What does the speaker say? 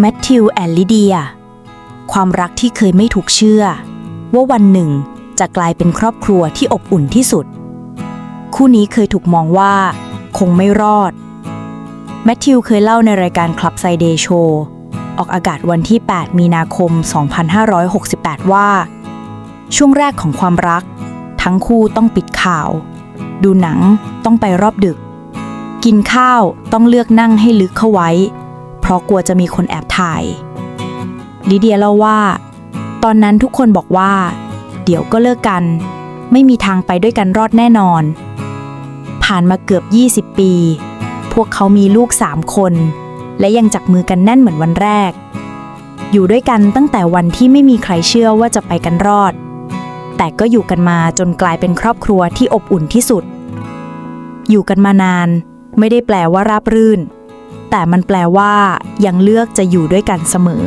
แมทธิวแอนลิเดีย ความรักที่เคยไม่ถูกเชื่อ ว่าวันหนึ่งจะกลายเป็นครอบครัวที่อบอุ่นที่สุด คู่นี้เคยถูกมองว่า คงไม่รอด แมทธิวเคยเล่าในรายการคลับไซเดโชออกอากาศวันที่ 8 มีนาคม 2568 ว่า ช่วงแรกของความรัก ทั้งคู่ต้องปิดข่าว ดูหนังต้องไปรอบดึก กินข้าวต้องเลือกนั่งให้ลึกเข้าไว้ เพราะกลัวจะมีคนแอบถ่ายลิเดียเล่าว่า ตอนนั้นทุกคนบอกว่า เดี๋ยวก็เลิกกัน ไม่มีทางไปด้วยกันรอดแน่นอน ผ่านมาเกือบ 20 ปี พวกเขามีลูกสามคน และยังจับมือกันแน่นเหมือนวันแรก อยู่ด้วยกันตั้งแต่วันที่ไม่มีใครเชื่อว่าจะไปกันรอด แต่ก็อยู่กันมาจนกลายเป็นครอบครัวที่อบอุ่นที่สุด อยู่กันมานาน ไม่ได้แปลว่าราบรื่น แต่มันแปลว่ายังเลือกจะอยู่ด้วยกันเสมอ